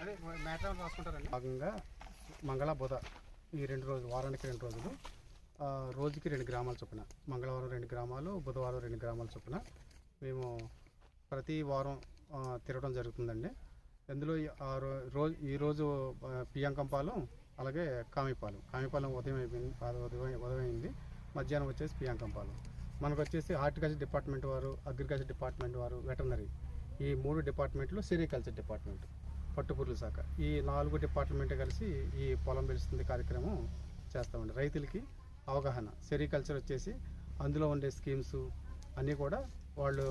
Matter రాసుకుంటారండి. భాగంగా మంగళ బుధ ఈ రెండు రోజులు వారానికి రెండు రోజులు రోజుకి రెండు గ్రామాల చొప్పున మంగళవారం రెండు గ్రామాలు బుధవారం రెండు గ్రామాల చొప్పున మేము ప్రతి వారం తిరగడం జరుగుతుందండి. ఎందులో ఆ రోజు ఈరోజు ఆ, అలాగే కామిపాలెం కామిపాలెం ఉదయం అయిపోయింది ఉదయం ఉదయం అయింది మధ్యాహ్నం వచ్చేసి పియంకంపాలెం మనకు వచ్చేసి హార్టికల్చర్ డిపార్ట్మెంట్ వారు అగ్రికల్చర్ డిపార్ట్మెంట్ వారు వెటర్నరీ ఈ మూడు డిపార్ట్మెంట్లు సెరికల్చర్ డిపార్ట్మెంట్. పట్టుపురుల శాఖ. ఈ నాలుగు డిపార్ట్మెంట్ కలిసి ఈ పొలం పెంచుతుంది కార్యక్రమం చేస్తామండి. రైతులకి అవగాహన సెరికల్చర్ వచ్చేసి అందులో ఉండే స్కీమ్స్ అన్నీ కూడా వాళ్ళు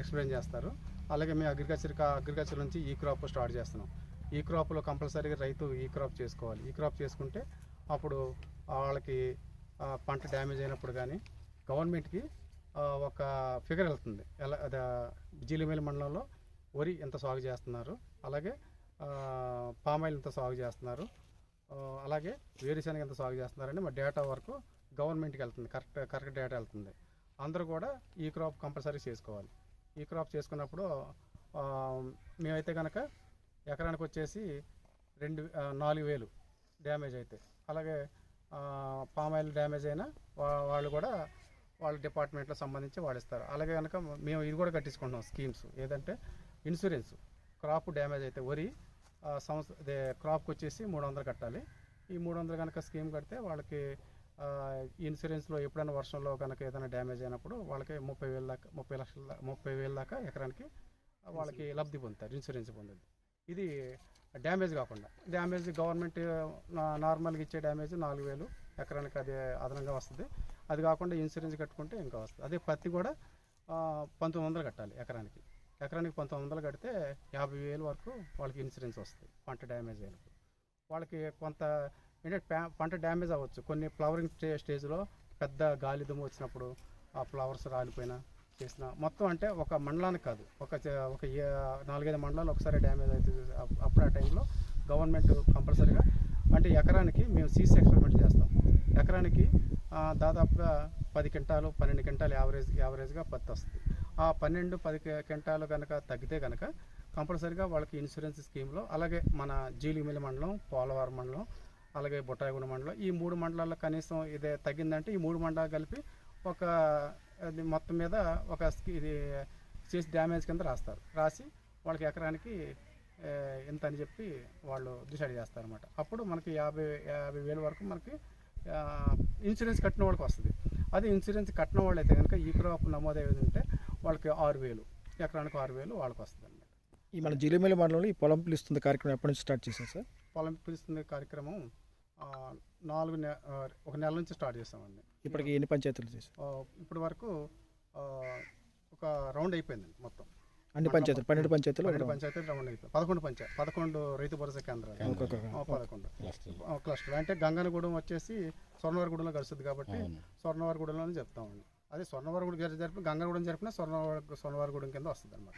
ఎక్స్ప్లెయిన్ చేస్తారు. అలాగే మేము అగ్రికల్చర్ అగ్రికల్చర్ నుంచి ఈ క్రాప్ స్టార్ట్ చేస్తున్నాం. ఈ క్రాప్లో కంపల్సరీగా రైతు ఈ క్రాప్ చేసుకోవాలి. ఈ క్రాప్ చేసుకుంటే అప్పుడు వాళ్ళకి పంట డ్యామేజ్ అయినప్పుడు కానీ గవర్నమెంట్కి ఒక ఫిగర్ వెళ్తుంది. ఎలా అది జీలిమేలి మండలంలో వరి ఎంత సాగు చేస్తున్నారు. అలాగే పామాయిల్ ఎంత సాగు చేస్తున్నారు. అలాగే వేరుశనగ ఎంత సాగు చేస్తున్నారని మా డేటా వరకు గవర్నమెంట్కి వెళ్తుంది. కరెక్ట్ కరెక్ట్ డేటా వెళ్తుంది. అందరూ కూడా ఈ క్రాప్ కంపల్సరీ చేసుకోవాలి. ఈ క్రాప్ చేసుకున్నప్పుడు మేమైతే కనుక ఎకరానికి వచ్చేసి రెండు నాలుగు వేలు డ్యామేజ్ అయితే. అలాగే పామాయిల్ డ్యామేజ్ అయినా వా- వాళ్ళు కూడా వాళ్ళ డిపార్ట్మెంట్లో సంబంధించి వాడిస్తారు. అలాగే కనుక మేము ఇది కూడా కట్టించుకుంటున్నాం స్కీమ్స్. ఏదంటే ఇన్సూరెన్స్ క్రాప్ డ్యామేజ్ అయితే వరి సంవత్సరం అదే క్రాప్కి వచ్చేసి మూడు వందలు కట్టాలి. ఈ మూడు వందలు కనుక స్కీమ్ కడితే వాళ్ళకి ఇన్సూరెన్స్లో ఎప్పుడైనా వర్షంలో కనుక ఏదైనా డ్యామేజ్ అయినప్పుడు వాళ్ళకి ముప్పై వేల దాకా ముప్పై లక్షల ముప్పై వేల దాకా ఎకరానికి వాళ్ళకి లబ్ధి పొందుతారు ఇన్సూరెన్స్ పొందుతుంది ఇది డ్యామేజ్ కాకుండా డ్యామేజ్ గవర్నమెంట్ నార్మల్గా ఇచ్చే డ్యామేజ్ నాలుగు వేలు ఎకరానికి అది అదనంగా వస్తుంది. అది కాకుండా ఇన్సూరెన్స్ కట్టుకుంటే ఇంకా వస్తుంది. అదే పత్తి కూడా పంతొమ్మిది వందలు కట్టాలి ఎకరానికి. ఎకరానికి పంతొమ్మిది వందలు కడితే యాభై వేలు వరకు వాళ్ళకి ఇన్సూరెన్స్ వస్తుంది పంట డ్యామేజ్ అయినప్పుడు. వాళ్ళకి కొంత ఏంటంటే పంట డ్యామేజ్ అవ్వచ్చు. కొన్ని ఫ్లవరింగ్ స్టే స్టేజ్లో పెద్ద గాలి దుమ్ము వచ్చినప్పుడు ఆ ఫ్లవర్స్ రాలిపోయినా చేసిన. మొత్తం అంటే ఒక మండలానికి కాదు. ఒక ఒక నాలుగైదు మండలాలు ఒకసారి డ్యామేజ్ అవుతుంది. అప్పుడు ఆ టైంలో గవర్నమెంట్ కంపల్సరీగా అంటే ఎకరానికి మేము సీసీ ఎక్స్పెరిమెంట్ చేస్తాం. ఎకరానికి దాదాపుగా పది క్వింటాలు పన్నెండు క్వింటాలు యావరేజ్ యావరేజ్గా పత్తి వస్తుంది ఆ పన్నెండు పది కెంటాలు క్వింటాలు కనుక తగ్గితే కనుక కంపల్సరీగా వాళ్ళకి ఇన్సూరెన్స్ స్కీమ్లో అలాగే మన జీలిమిల్లి మండలం పోలవరం మండలం అలాగే బుట్టాయిగూడ మండలం ఈ మూడు మండలాల్లో కనీసం ఇదే తగ్గిందంటే ఈ మూడు మండలాలు కలిపి ఒక మొత్తం మీద ఒక ఇది చేసి డ్యామేజ్ కింద రాస్తారు. రాసి వాళ్ళకి ఎకరానికి ఎంత ఇంత అని చెప్పి వాళ్ళు డిసైడ్ చేస్తారనమాట అప్పుడు మనకి యాభై యాభై వేల వరకు మనకి ఇన్సూరెన్స్ కట్టిన వాళ్ళకి వస్తుంది. అదే ఇన్సూరెన్స్ కట్టిన వాళ్ళు అయితే కనుక ఈ క్రాప్ నమోదు ఉంటే వాళ్ళకి ఆరు వేలు ఎకరానికి ఆరు వేలు వాళ్ళకి వస్తుంది అనమాట ఈ మన జిలిమేలి మండలంలో ఈ పొలం పిలుస్తుంది కార్యక్రమం ఎప్పటి నుంచి స్టార్ట్ చేశారు సార్? పొలం పిలుస్తుంది కార్యక్రమం ఆ, నాలుగు నె ఒక నెల నుంచి స్టార్ట్ చేస్తామండి ఇప్పటికి ఎన్ని పంచాయతీలు చేశారు? ఆ, ఇప్పటి వరకు ఆ, ఒక రౌండ్ అయిపోయిందండి మొత్తం. అన్ని పంచాయతీలు పన్నెండు పంచాయతీలు పన్నెండు పంచాయతీలు రౌండ్ అయిపోయింది. పదకొండు పంచాయతీ పదకొండు రైతు భరోసా కేంద్రాలు. పదకొండు. ఆ, క్లస్టర్ అంటే గంగనగూడెం వచ్చేసి స్వర్ణవారిగూడెంలో కలుస్తుంది కాబట్టి స్వర్ణవారిగూడెంలోనే చెప్తామండి. అదే స్వర్ణవారిగూడెం గారి జరిపి గంగనగూడెం జరిపిన స్వర్ణవారి స్వర్ణవారిగూడెం కింద వస్తుంది అనమాట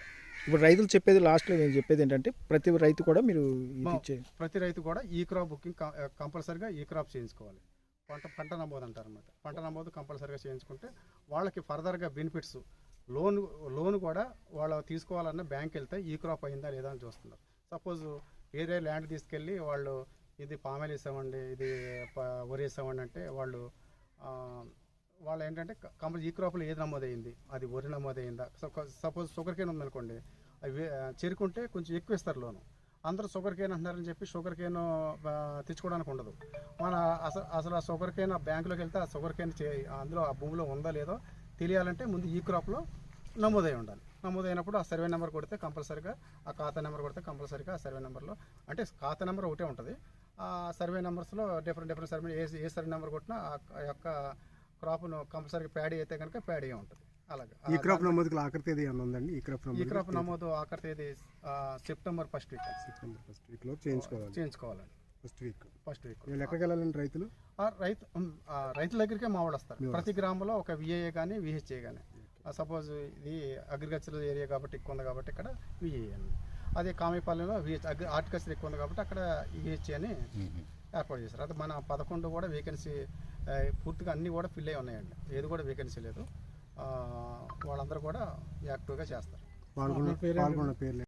ఇప్పుడు రైతులు చెప్పేది లాస్ట్లో నేను చెప్పేది ఏంటంటే ప్రతి రైతు కూడా మీరు ప్రతి రైతు కూడా ఈ క్రాప్ బుకింగ్ కంపల్సరీగా ఈ క్రాప్ చేయించుకోవాలి. పంట పంట నమోదు అంటారు అనమాట పంట నమోదు కంపల్సరీగా చేయించుకుంటే వాళ్ళకి ఫర్దర్గా బెనిఫిట్స్ లోన్ లోన్ కూడా వాళ్ళు తీసుకోవాలన్న బ్యాంక్ వెళ్తే ఈ క్రాప్ అయిందా లేదా అని చూస్తున్నారు. సపోజ్ వేరే ల్యాండ్ తీసుకెళ్ళి వాళ్ళు ఇది పామెల్ వేసామండి ఇది వరి వేసామండి అంటే వాళ్ళు వాళ్ళు ఏంటంటే కంపల్ ఈ క్రాప్లో ఏది నమోదైంది? అది వరి నమోదైందా? సపోజ్ షుగర్ కేన్ ఉందనుకోండి అవి చేరుకుంటే కొంచెం ఎక్కువ ఇస్తారు లోను. అందరూ షుగర్ కేన్ అంటున్నారని చెప్పి షుగర్ కేన్ తెచ్చుకోవడానికి ఉండదు. మన అసలు అసలు ఆ షుగర్ కేన్ ఆ బ్యాంకులోకి వెళ్తే ఆ షుగర్ కేన్ చే అందులో ఆ భూమిలో ఉందో లేదో తెలియాలంటే ముందు ఈ క్రాప్లో నమోదై ఉండాలి. నమోదైనప్పుడు ఆ సర్వే నెంబర్ కొడితే కంపల్సరీగా ఆ ఖాతా నెంబర్ కొడితే కంపల్సరీగా ఆ సర్వే నెంబర్లో అంటే ఖాతా నెంబర్ ఒకటే ఉంటుంది. ఆ సర్వే నెంబర్స్లో డిఫరెంట్ డిఫరెంట్ సర్వే ఏ ఏ సర్వే నెంబర్ కొట్టినా ఆ యొక్క క్రాప్ను కంపల్సరీగా ప్యాడీ అయితే కనుక ప్యాడీ ఉంటుంది. అలాగే. ఈ క్రాప్ నమోదుకు ఆఖరి తేదీ ఉందండి? ఈ క్రాప్ ఈ నమోదు క్రాప్ నమోదు ఆఖరి తేదీ September first week September first వీక్లో చేయించుకోవాలి. చేయించుకోవాలండి. First week. First week. వీళ్ళు ఎక్కడికి వెళ్ళాలండి రైతులు? ఆ రైతు రైతుల దగ్గరికే మా వాళ్ళు వస్తారు. ప్రతి గ్రామంలో ఒక విఏఏ కానీ విహెచ్ఏ కానీ సపోజ్ ఇది అగ్రికల్చర్ ఏరియా కాబట్టి ఎక్కువ ఉంది కాబట్టి ఇక్కడ విఏఏ అని అదే కామేపాలెంలో విహెచ్ అగ్రి హార్టికల్చర్ ఎక్కువ ఉంది కాబట్టి అక్కడ విహెచ్ఏ అని ఏర్పాటు చేశారు. అయితే మన పదకొండు కూడా వేకెన్సీ పూర్తిగా అన్నీ కూడా ఫిల్ అయి ఉన్నాయండి. ఏది కూడా వేకెన్సీ లేదు. ఆ, వాళ్ళందరూ కూడా యాక్టివ్గా చేస్తారు. పేర్లు.